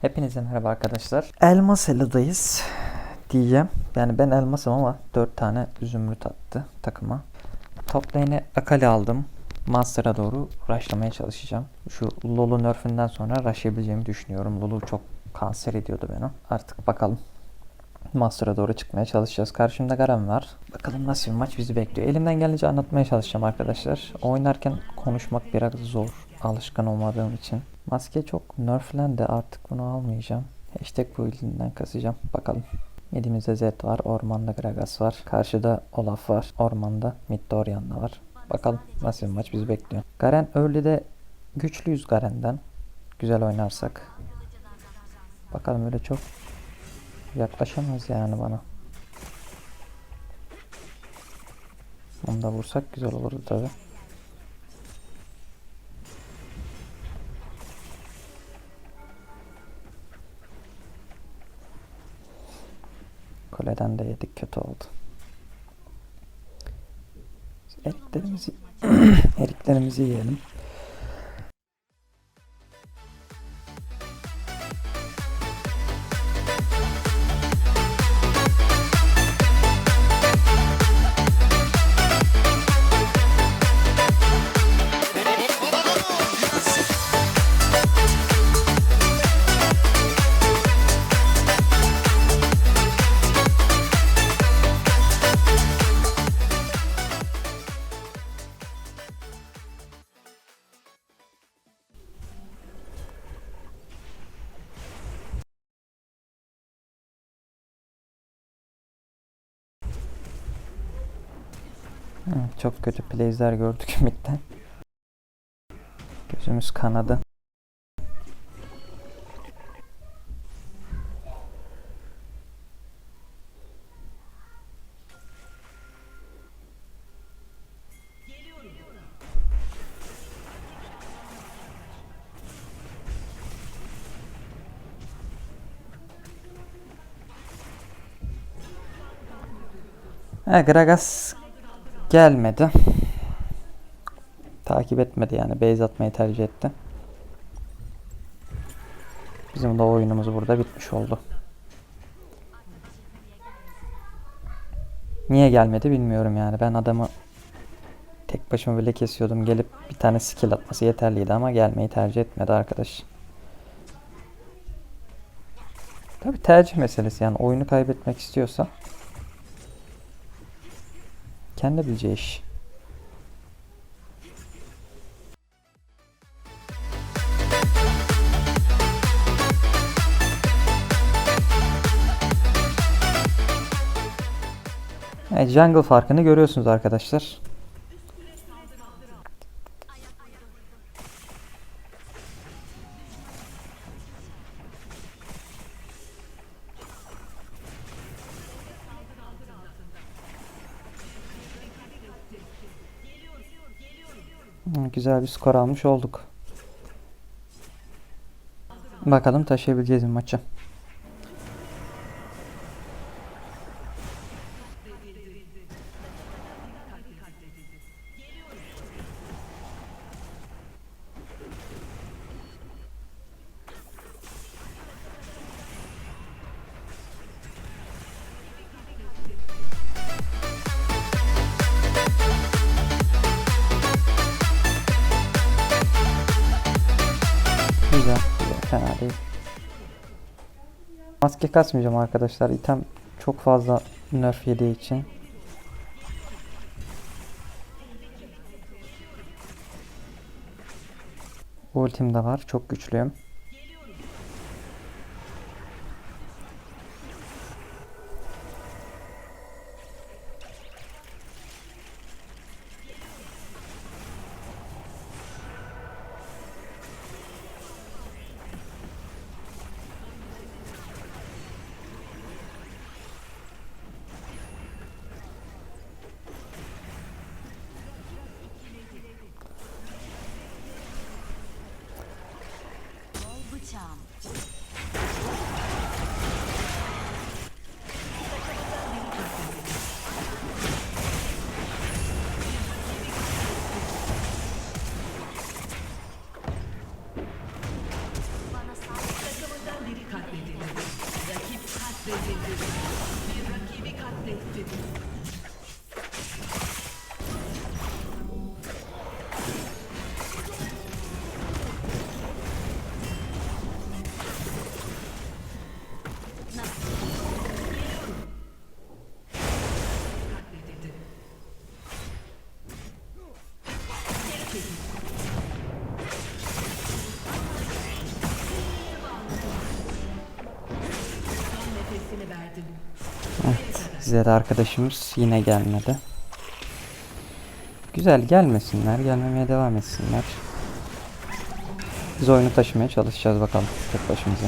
Hepinize merhaba arkadaşlar. Elmas Ela'dayız diyeceğim. Yani ben elmasım ama 4 tane zümrüt attı takıma. Top lane'e Akali aldım. Master'a doğru rushlamaya çalışacağım. Şu Lulu nerf'inden sonra rushlayabileceğimi düşünüyorum. Lulu çok kanser ediyordu beni. Artık bakalım. Master'a doğru çıkmaya çalışacağız. Karşımda Garen var. Bakalım nasıl bir maç bizi bekliyor. Elimden gelince anlatmaya çalışacağım arkadaşlar. Oynarken konuşmak biraz zor. Alışkın olmadığım için. Maske çok nerflendi. Artık bunu almayacağım. Hashtag bu ilinden kasacağım. Bakalım. Midimizde Zed var. Ormanda Gragas var. Karşıda Olaf var. Ormanda Midorianna var. Bakalım nasıl bir maç bizi bekliyor. Garen early'de güçlüyüz Garen'den. Güzel oynarsak. Bakalım öyle çok yaklaşamaz yani bana. Onu da vursak güzel olurdu tabi. Kuleden de yedik kötü oldu. Eriklerimizi eriklerimizi yiyelim. Çok kötü plays'ler gördük midden. Gözümüz kanadı. Ha, Gragas gelmedi. Takip etmedi yani. Base atmayı tercih etti. Bizim de oyunumuz burada bitmiş oldu. Niye gelmedi bilmiyorum yani. Ben adamı tek başıma bile kesiyordum. Gelip bir tane skill atması yeterliydi ama gelmeyi tercih etmedi arkadaş. Tabi tercih meselesi yani oyunu kaybetmek istiyorsa kendi bileceği iş. Evet, jungle farkını görüyorsunuz arkadaşlar. Güzel bir skor almış olduk. Bakalım taşıyabileceğiz mi maçı. Güzel, fena değil. Maske kasmayacağım arkadaşlar. İtem çok fazla nerf yediği için. Ultim de var. Çok güçlüyüm. Zed arkadaşımız yine gelmedi. Güzel gelmesinler. Gelmemeye devam etsinler. Biz oyunu taşımaya çalışacağız bakalım tek başımıza.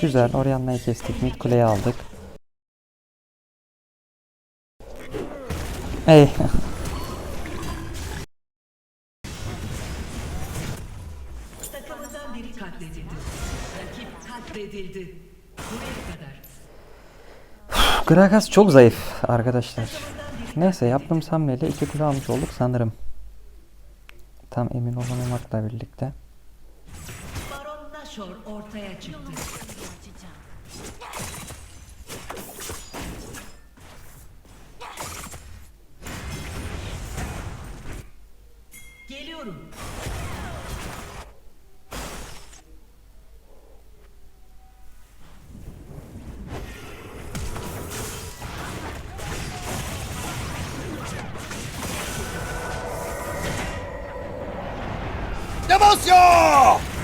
Güzel. Orianna'yı kestik. Mid kuleyi aldık. Ey. Takımından biri katledildi. Rakip katledildi. Buraya kadar. Gragas çok zayıf arkadaşlar. Neyse yaptığımız hamleyle iki kule almış olduk sanırım. Tam emin olamamakla birlikte. Nashor ortaya çıktı. açacağım. Geliyorum. Demasya!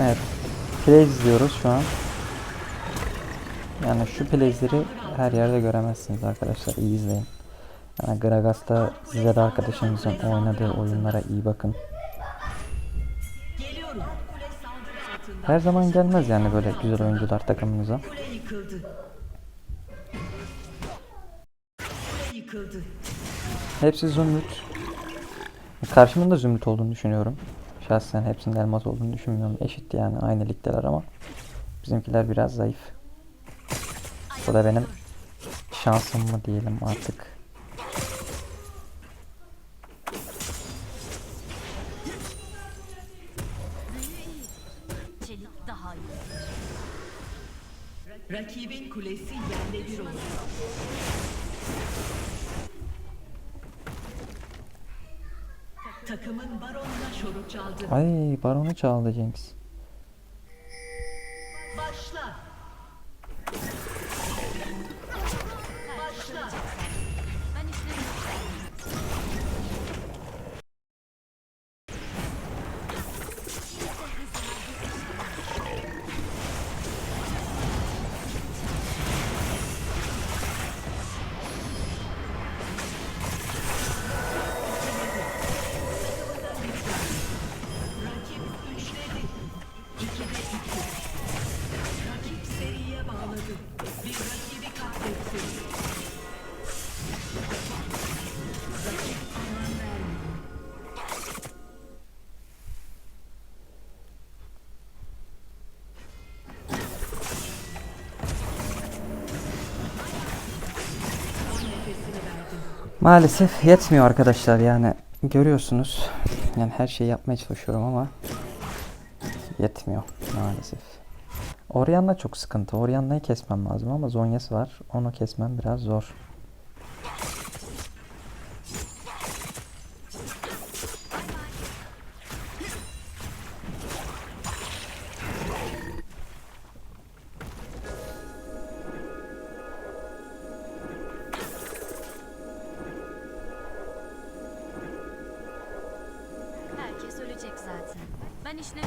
Evet. Play izliyoruz şu an. Yani şu playleri her yerde göremezsiniz arkadaşlar. İyi izleyin. Yani Gragas'ta size de arkadaşınızın oynadığı oyunlara iyi bakın. Her zaman gelmez yani böyle güzel oyuncular yıkıldı. Hepsi zümrüt. Karşımın da zümrüt olduğunu düşünüyorum. Şahsen hepsinin elmas olduğunu düşünmüyorum. Eşit yani aynı ligdeler ama bizimkiler biraz zayıf. Bu da benim şansım mı diyelim artık. Takımın Baron Nashor'u çaldı. Ay baronu çaldı Jinx. Maalesef yetmiyor arkadaşlar yani görüyorsunuz. Yani her şeyi yapmaya çalışıyorum ama yetmiyor maalesef. Orianna çok sıkıntı. Orianna'yı kesmem lazım ama Zonya'sı var. Onu kesmem biraz zor. Ben işine...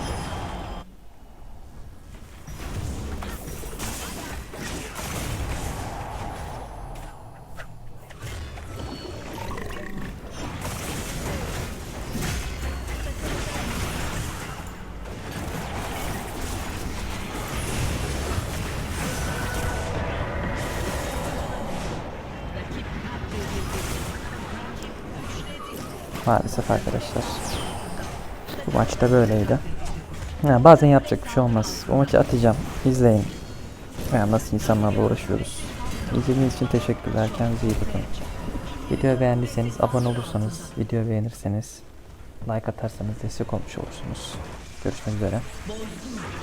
Maalesef arkadaşlar. Bu maçta böyleydi. Ya bazen yapacak bir şey olmaz. Bu maçı atacağım. İzleyin. Ya nasıl insanlarla uğraşıyoruz. İzlediğiniz için teşekkürler. Kendinize iyi bakın. Videoyu beğendiyseniz abone olursanız, videoyu beğenirseniz like atarsanız destek olmuş olursunuz. Görüşmek üzere.